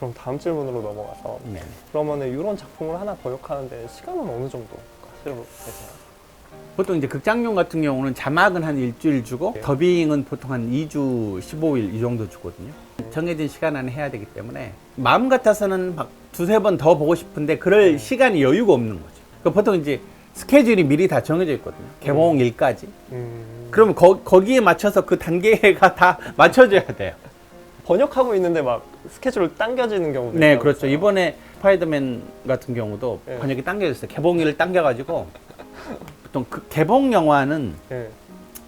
그럼 다음 질문으로 넘어가서 네. 그러면은 이런 작품을 하나 번역하는데 시간은 어느 정도 필요해서요? 보통 이제 극장용 같은 경우는 자막은 한 일주일 주고 네. 더빙은 보통 한 2주 15일 이 정도 주거든요. 정해진 시간 안에 해야 되기 때문에 마음 같아서는 막 두세 번 더 보고 싶은데 그럴 네. 시간이 여유가 없는 거죠. 그러니까 보통 이제 스케줄이 미리 다 정해져 있거든요. 개봉일까지. 음, 그러면 거, 거기에 맞춰서 그 단계가 다 맞춰져야 돼요. 번역하고 있는데 막 스케줄 당겨지는 경우도 네, 있다고 그렇죠. 이번에 스파이더맨 같은 경우도 네. 번역이 당겨졌어요. 개봉일을 당겨가지고 보통 그 개봉 영화는 네.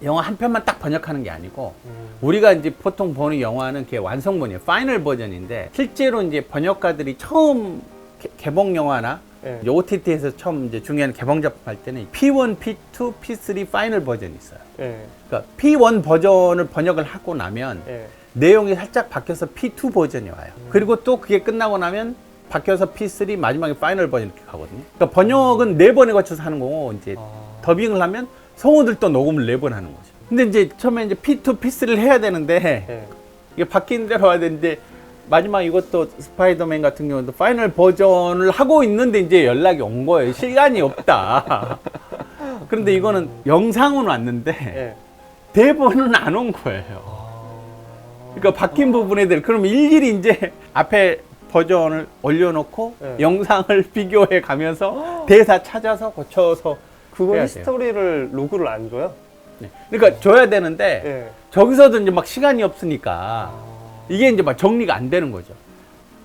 영화 한 편만 딱 번역하는 게 아니고 음, 우리가 이제 보통 보는 영화는 그게 완성본이에요. 파이널 버전인데 실제로 이제 번역가들이 처음 개, 개봉 영화나 네. OTT에서 처음 이제 중요한 개봉 작품 할 때는 P1, P2, P3 파이널 버전이 있어요. 네. 그러니까 P1 버전을 번역을 하고 나면 네. 내용이 살짝 바뀌어서 P2 버전이 와요. 그리고 또 그게 끝나고 나면 바뀌어서 P3 마지막에 파이널 버전 이렇게 가거든요. 그러니까 번역은 네 번에 걸쳐서 하는 거고 이제 아, 더빙을 하면 성우들도 녹음을 네 번 하는 거죠. 근데 이제 처음에 이제 P2, P3를 해야 되는데 네. 이게 바뀐 대로 와야 되는데 마지막 이것도 스파이더맨 같은 경우도 파이널 버전을 하고 있는데 이제 연락이 온 거예요. 시간이 없다. 그런데 이거는 영상은 왔는데 네. 대본은 안 온 거예요. 그러니까 바뀐 부분에 대해 그럼 일일이 이제 앞에 버전을 올려놓고 네. 영상을 비교해 가면서 대사 찾아서 고쳐서 그거 해야 히스토리를 로그를 안 줘요? 네. 그러니까 줘야 되는데 네. 저기서도 이제 막 시간이 없으니까 이게 이제 막 정리가 안 되는 거죠.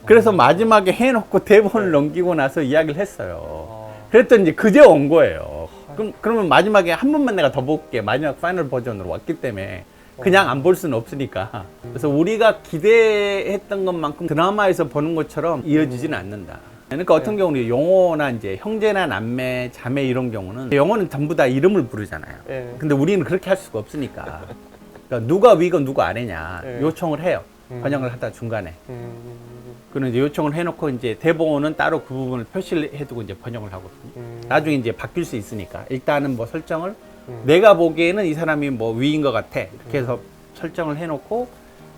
그래서 마지막에 해놓고 대본을 네. 넘기고 나서 이야기를 했어요. 아, 그랬더니 이제 그제 온 거예요. 그럼, 그러면 마지막에 한 번만 내가 더 볼게. 마지막 파이널 버전으로 왔기 때문에 그냥 안 볼 수는 없으니까. 그래서 우리가 기대했던 것만큼 드라마에서 보는 것처럼 이어지지는 않는다. 그러니까 어떤 경우는 용어나 이제 형제나 남매, 자매 이런 경우는 영어는 전부 다 이름을 부르잖아요. 네. 근데 우리는 그렇게 할 수가 없으니까. 그러니까 누가 위건 누가 아래냐 네. 요청을 해요. 음. 번역을 하다 중간에. 음, 그는 이제 요청을 해놓고 이제 대본은 따로 그 부분을 표시를 해두고 이제 번역을 하거든요. 음, 나중에 이제 바뀔 수 있으니까 일단은 뭐 설정을 음. 내가 보기에는 이 사람이 뭐 위인 것 같아 이렇게 해서 설정을 해놓고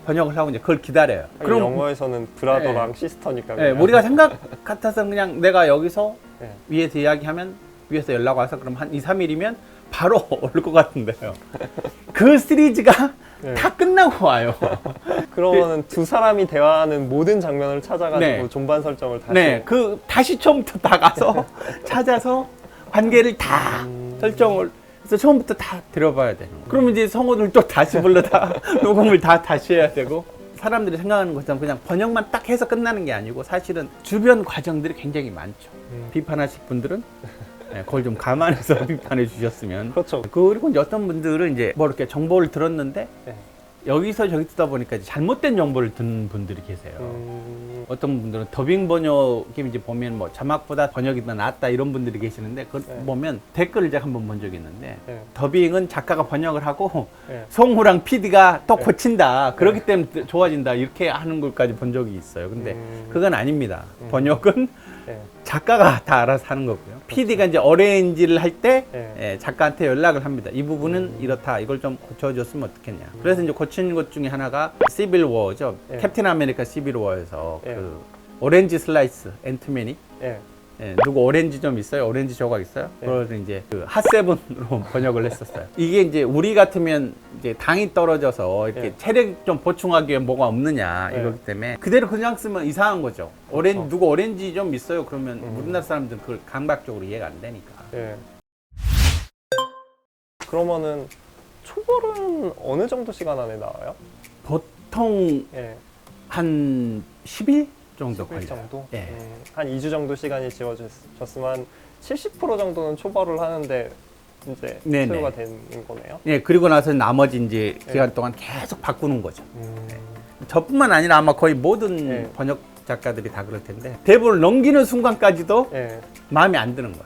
번역을 하고 이제 그걸 기다려요. 그럼 영어에서는 브라더랑 시스터니까 예, 그냥. 우리가 생각 같아서 그냥 내가 여기서 네. 위에서 이야기하면 위에서 연락 와서 그럼 한 2, 3일이면 바로 올 것 같은데요. 그 시리즈가 네. 다 끝나고 와요. 그러면은 두 사람이 대화하는 모든 장면을 찾아가지고 네. 존반 설정을 다시 네, 그 다시 처음부터 다 가서 찾아서 관계를 다 음. 설정을 해서 처음부터 다 들어봐야 거예요. 그러면 이제 성우들도 다시 불러다 녹음을 다 다시 해야 되고 사람들이 생각하는 것처럼 그냥 번역만 딱 해서 끝나는 게 아니고 사실은 주변 과정들이 굉장히 많죠. 음. 비판하실 분들은 네, 그걸 좀 감안해서 비판해 주셨으면. 그렇죠. 그리고 이제 어떤 분들은 이제 뭐 이렇게 정보를 들었는데 네. 여기서 저기 듣다 보니까 이제 잘못된 정보를 듣는 분들이 계세요. 음, 어떤 분들은 더빙 번역이 이제 보면 뭐 자막보다 번역이 더 낫다 이런 분들이 계시는데 그걸 네. 보면 댓글을 제가 한번 본 적이 있는데 네. 더빙은 작가가 번역을 하고 네. 성우랑 PD가 또 네. 고친다 그렇기 때문에 좋아진다 이렇게 하는 것까지 본 적이 있어요. 근데 음. 그건 아닙니다. 음. 번역은 네. 작가가 다 알아서 하는 거고요. PD가 이제 어레인지를 할때 네. 작가한테 연락을 합니다. 이 부분은 음. 이렇다. 이걸 좀 고쳐줬으면 어떻겠냐. 그래서 이제 고친 것 중에 하나가 시빌 워죠. 네. 캡틴 아메리카 시빌 워에서 네. 그 오렌지 슬라이스 앤트맨이 네. 예, 누구 오렌지 좀 있어요? 오렌지 조각 있어요? 네. 그걸 이제 그 핫세븐으로 번역을 했었어요. 이게 이제 우리 같으면 이제 당이 떨어져서 이렇게 네. 체력 좀 보충하기 위해 뭐가 없느냐 네. 이러기 때문에 그대로 그냥 쓰면 이상한 거죠. 오렌지 그렇죠. 누구 오렌지 좀 있어요? 그러면 음. 우리나라 사람들은 그걸 감각적으로 이해가 안 되니까. 네. 그러면은 초벌은 어느 정도 시간 안에 나와요? 보통 예. 한 10일 정도 10일 걸려요. 정도? 예. 음, 한 2주 정도 시간이 지워졌으면 70% 정도는 초벌을 하는데 이제 네네. 소요가 되는 거네요. 예, 그리고 나서 나머지 이제 네. 기간 동안 계속 바꾸는 거죠. 음, 저뿐만 아니라 아마 거의 모든 네. 번역 작가들이 다 그럴 텐데 대본을 넘기는 순간까지도 예. 마음에 안 드는 거예요.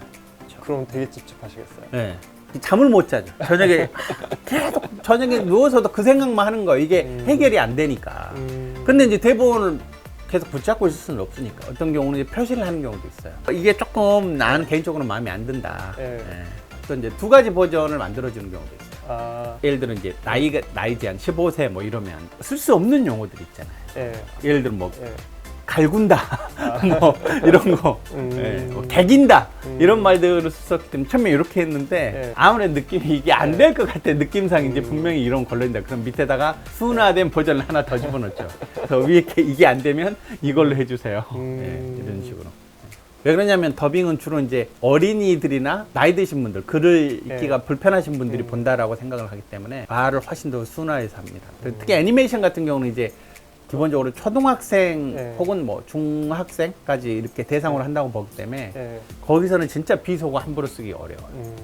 그럼 되게 찝찝하시겠어요. 예. 잠을 못 자죠. 저녁에 계속 저녁에 누워서도 그 생각만 하는 거예요. 이게 음. 해결이 안 되니까. 음, 근데 이제 대본을 계속 붙잡고 있을 수는 없으니까 어떤 경우는 표시를 하는 경우도 있어요. 이게 조금 나는 개인적으로 마음에 안 든다. 예. 예. 또 이제 두 가지 버전을 만들어주는 경우도 있어요. 아, 예를 들어 이제 나이가 나이 제한 15세 뭐 이러면 쓸 수 없는 용어들 있잖아요. 예. 예를 들어 뭐 예. 갈군다 뭐 이런 거 음. 예, 뭐 개긴다 음. 이런 말들을 썼기 때문에 처음에 이렇게 했는데 예. 아무래도 느낌이 이게 안 예. 될것 같아 느낌상 이제 음. 분명히 이런 걸린다 그럼 밑에다가 순화된 버전을 하나 더 집어넣죠 그래서 위에 이렇게 이게 안 되면 이걸로 해주세요 음. 예, 이런 식으로 왜 그러냐면 더빙은 주로 이제 어린이들이나 나이 드신 분들 글을 읽기가 불편하신 분들이 음. 본다라고 생각을 하기 때문에 말을 훨씬 더 순화해서 합니다. 음. 특히 애니메이션 같은 경우는 이제 기본적으로 초등학생 네. 혹은 뭐 중학생까지 이렇게 대상으로 한다고 보기 때문에 예. 거기서는 진짜 비속어 함부로 쓰기 어려워요. 음.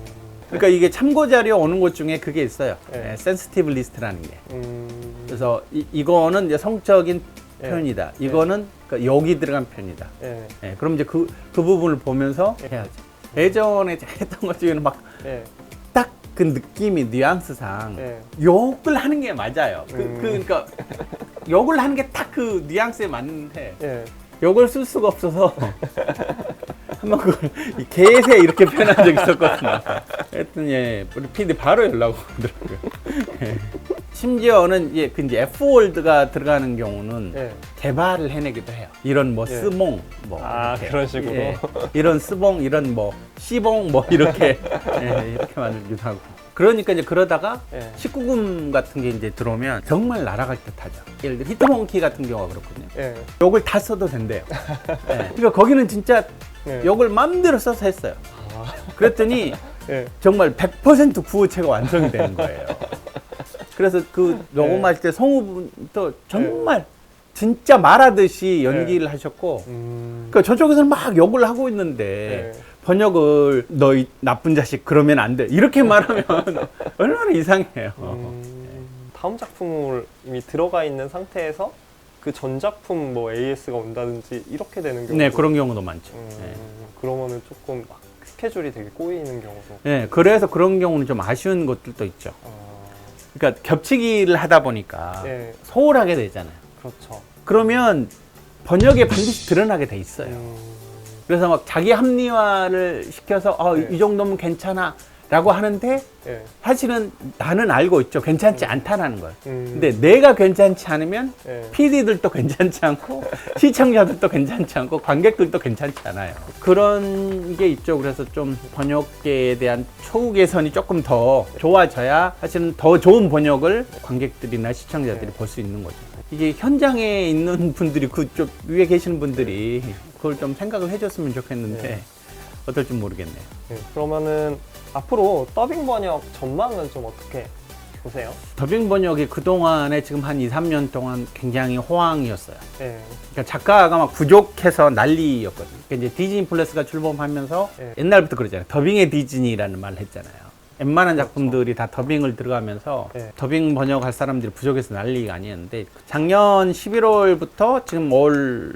그러니까 이게 참고 자료 오는 곳 중에 그게 있어요. 네. 센시티브 리스트라는 게. 음. 그래서 이, 이거는 이제 성적인 네. 표현이다. 이거는 그러니까 여기 들어간 표현이다. 예. 예, 그럼 이제 그, 그 부분을 보면서 예. 해야죠. 예전에 했던 것 중에는 막 예. 딱그 느낌이 뉘앙스상 예. 욕을 하는 게 맞아요. 그, 음. 그 그러니까 욕을 하는 게 딱 그 뉘앙스에 맞는데 예. 욕을 쓸 수가 없어서 한번 그걸 이 개새 이렇게 표현한 적이 있었거든요. 했더니 예, 우리 PD 바로 연락 오더라고요. 예. 심지어는 예, 그 이제 F월드가 들어가는 경우는 예. 개발을 해내기도 해요. 이런 뭐 예. 스몽 뭐 아, 이렇게. 그런 식으로? 예. 이런 스봉 이런 뭐 시봉 뭐 이렇게 예, 이렇게 만들기도 하고. 그러니까 이제 그러다가 예. 19금 같은 게 이제 들어오면 정말 날아갈 듯 하죠. 예를 들어 히트몽키 같은 경우가 그렇거든요. 예. 욕을 다 써도 된대요. 예. 그러니까 거기는 진짜 예. 욕을 마음대로 써서 했어요. 아. 그랬더니 예. 정말 100% 구호체가 완성이 되는 거예요. 그래서 그 녹음할 때 성우분도 정말 진짜 말하듯이 연기를 하셨고, 음. 그러니까 저쪽에서는 막 욕을 하고 있는데 예. 번역을 너이 나쁜 자식 그러면 안 돼 이렇게 말하면 얼마나 이상해요. 음. 다음 작품을 이미 들어가 있는 상태에서 그 전 작품 뭐 AS가 온다든지 이렇게 되는 경우. 네 그런 경우도 많죠. 음. 네. 그러면은 조금 막 스케줄이 되게 꼬이는 경우도. 네, 그래서 그런 경우는 좀 아쉬운 것들도 있죠. 아. 그러니까 겹치기를 하다 보니까 예. 소홀하게 되잖아요. 그렇죠. 그러면 번역에 반드시 드러나게 돼 있어요. 음. 그래서 막 자기 합리화를 시켜서 어, 네. 이 정도면 괜찮아 라고 하는데 예. 사실은 나는 알고 있죠. 괜찮지 않다라는 걸. 음. 근데 내가 괜찮지 않으면 예. PD들도 괜찮지 않고 시청자들도 괜찮지 않고 관객들도 괜찮지 않아요. 그런 게 있죠. 그래서 좀 번역계에 대한 초우 개선이 조금 더 좋아져야 사실은 더 좋은 번역을 관객들이나 시청자들이 네. 볼수 있는 거죠. 이게 현장에 있는 분들이 그쪽 위에 계시는 분들이 그걸 좀 생각을 해줬으면 좋겠는데 네. 어떨지 모르겠네요. 예. 그러면은 앞으로 더빙 번역 전망은 좀 어떻게 보세요? 더빙 번역이 그동안에 지금 한 2, 3년 동안 굉장히 호황이었어요. 예. 그러니까 작가가 막 부족해서 난리였거든요. 그러니까 이제 디즈니 플러스가 출범하면서 네. 옛날부터 그러잖아요. 더빙의 디즈니라는 말을 했잖아요. 웬만한 작품들이 다 더빙을 들어가면서 네. 더빙 번역할 사람들이 부족해서 난리가 아니었는데 작년 11월부터 지금 올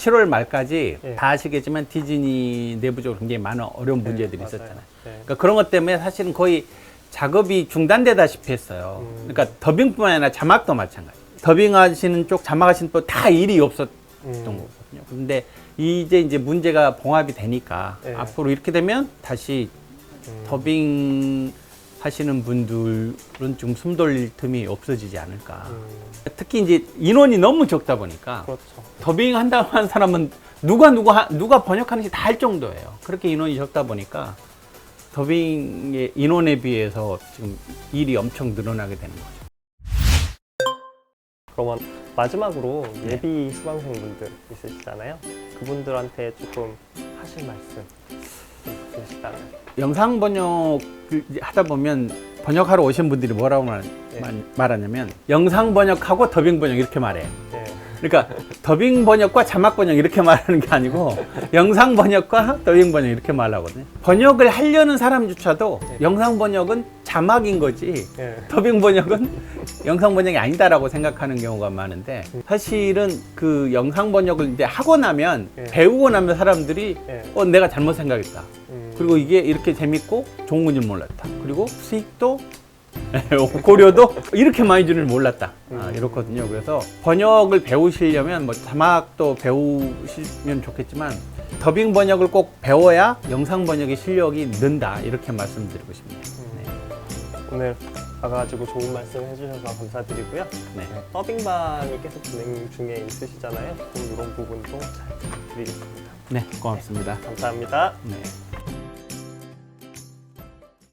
7월 말까지 네. 다 아시겠지만 디즈니 내부적으로 굉장히 많은 어려운 문제들이 맞아요. 있었잖아요. 네. 그러니까 그런 것 때문에 사실은 거의 작업이 중단되다시피 했어요. 음. 그러니까 더빙뿐만 아니라 자막도 마찬가지. 더빙하시는 쪽, 자막하시는 쪽 다 일이 없었던 음. 거거든요. 근데 이제 이제 문제가 봉합이 되니까 네. 앞으로 이렇게 되면 다시 음. 더빙 하시는 분들은 좀 숨 돌릴 틈이 없어지지 않을까. 음. 특히 이제 인원이 너무 적다 보니까 그렇죠. 더빙 한다고 하는 사람은 누가 누가 하- 누가 번역하는지 다 할 정도예요. 그렇게 인원이 적다 보니까 더빙의 인원에 비해서 지금 일이 엄청 늘어나게 되는 거죠. 그러면 마지막으로 네. 예비 수강생분들 있으시잖아요. 그분들한테 조금 하실 말씀 좀 있으시다면. 영상 이제 하다 보면 번역하러 오신 분들이 뭐라고 말, 네. 말- 말하냐면 영상 번역하고 더빙 번역 이렇게 말해요. 예. 그러니까 더빙 번역과 자막 번역 이렇게 말하는 게 아니고 영상 번역과 더빙 번역 이렇게 말하거든요. 번역을 하려는 사람조차도 네. 영상 번역은 자막인 거지 예. 더빙 번역은 영상 번역이 아니다라고 생각하는 경우가 많은데 사실은 그 영상 번역을 이제 하고 나면 네. 배우고 나면 사람들이 예. 어 내가 잘못 생각했다. 음. 그리고 이게 이렇게 재밌고 좋은 건지 몰랐다. 그리고 수익도 고려도 이렇게 많이 주는 줄 몰랐다. 아, 음. 이렇거든요. 그래서 번역을 배우시려면 뭐 자막도 배우시면 좋겠지만 더빙 번역을 꼭 배워야 영상 번역의 실력이 는다. 이렇게 말씀드리고 싶네요. 네. 오늘 와가지고 좋은 말씀 해주셔서 감사드리고요. 네. 네, 더빙반이 계속 진행 중에 있으시잖아요. 그럼 이런 부분도 잘 부탁드리겠습니다. 네, 고맙습니다. 감사합니다. 네.